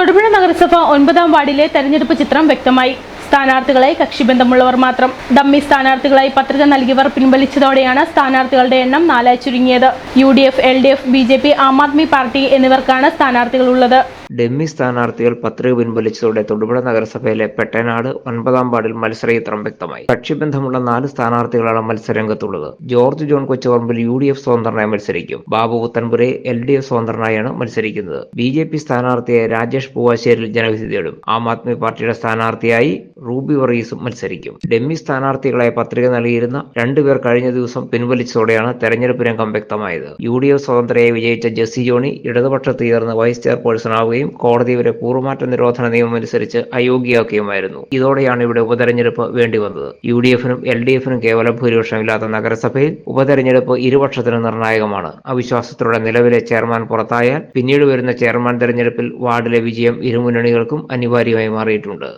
തൊടുപുഴ നഗരസഭ ഒൻപതാം വാർഡിലെ തെരഞ്ഞെടുപ്പ് ചിത്രം വ്യക്തമായി. സ്ഥാനാർത്ഥികളെ കക്ഷിബന്ധമുള്ളവർ മാത്രം. ഡമ്മി സ്ഥാനാർത്ഥികളായി പത്രിക നൽകിയവർ പിൻവലിച്ചതോടെയാണ് സ്ഥാനാർത്ഥികളുടെ എണ്ണം നാലായി ചുരുങ്ങിയത്. U D F L D F B J P Aam Aadmi Party എന്നിവർക്കാണ് സ്ഥാനാർത്ഥികളുള്ളത്. ഡെമ്മി സ്ഥാനാർത്ഥികൾ പത്രിക പിൻവലിച്ചതോടെ തൊടുപുഴ നഗരസഭയിലെ പെട്ടനാട് ഒൻപതാം വാർഡിൽ മത്സരചിത്രം വ്യക്തമായി. കക്ഷിബന്ധമുള്ള നാല് സ്ഥാനാർത്ഥികളാണ് മത്സരരംഗത്തുള്ളത്. George John Kochuparambil U D F സ്വതന്ത്രനായി മത്സരിക്കും. Babu Puthenpura L D F സ്വതന്ത്രനായാണ് മത്സരിക്കുന്നത്. ബി ജെ പി സ്ഥാനാർത്ഥിയായ രാജേഷ് പൂവാശ്ശേരിൽ ജനവിധി തേടും. ആം ആദ്മി പാർട്ടിയുടെ സ്ഥാനാർത്ഥിയായി റൂബി വറീസും മത്സരിക്കും. ഡെമ്മി സ്ഥാനാർത്ഥികളെ പത്രിക നൽകിയിരുന്ന രണ്ടുപേർ കഴിഞ്ഞ ദിവസം പിൻവലിച്ചതോടെയാണ് തെരഞ്ഞെടുപ്പ് രംഗം വ്യക്തമായത്. യു ഡി എഫ് സ്വതന്ത്രയെ വിജയിച്ച ജെസ്സി ജോണി ഇടതുപക്ഷത്ത് ചേർന്ന് വൈസ് ചെയർപേഴ്സൺ ആവുകയും കോടതി വരെ കൂറുമാറ്റ നിരോധന നിയമം അനുസരിച്ച് അയോഗ്യയാക്കുകയുമായിരുന്നു. ഇതോടെയാണ് ഇവിടെ ഉപതെരഞ്ഞെടുപ്പ് വേണ്ടിവന്നത്. യു ഡി എഫിനും എൽ ഡി എഫിനും കേവലം ഭൂരിപക്ഷമില്ലാത്ത നഗരസഭയിൽ ഉപതെരഞ്ഞെടുപ്പ് ഇരുപക്ഷത്തിന് നിർണായകമാണ്. അവിശ്വാസത്തിലൂടെ നിലവിലെ ചെയർമാൻ പുറത്തായാൽ പിന്നീട് വരുന്ന ചെയർമാൻ തെരഞ്ഞെടുപ്പിൽ വാർഡിലെ വിജയം ഇരുമുന്നണികൾക്കും അനിവാര്യമായി മാറിയിട്ടുണ്ട്.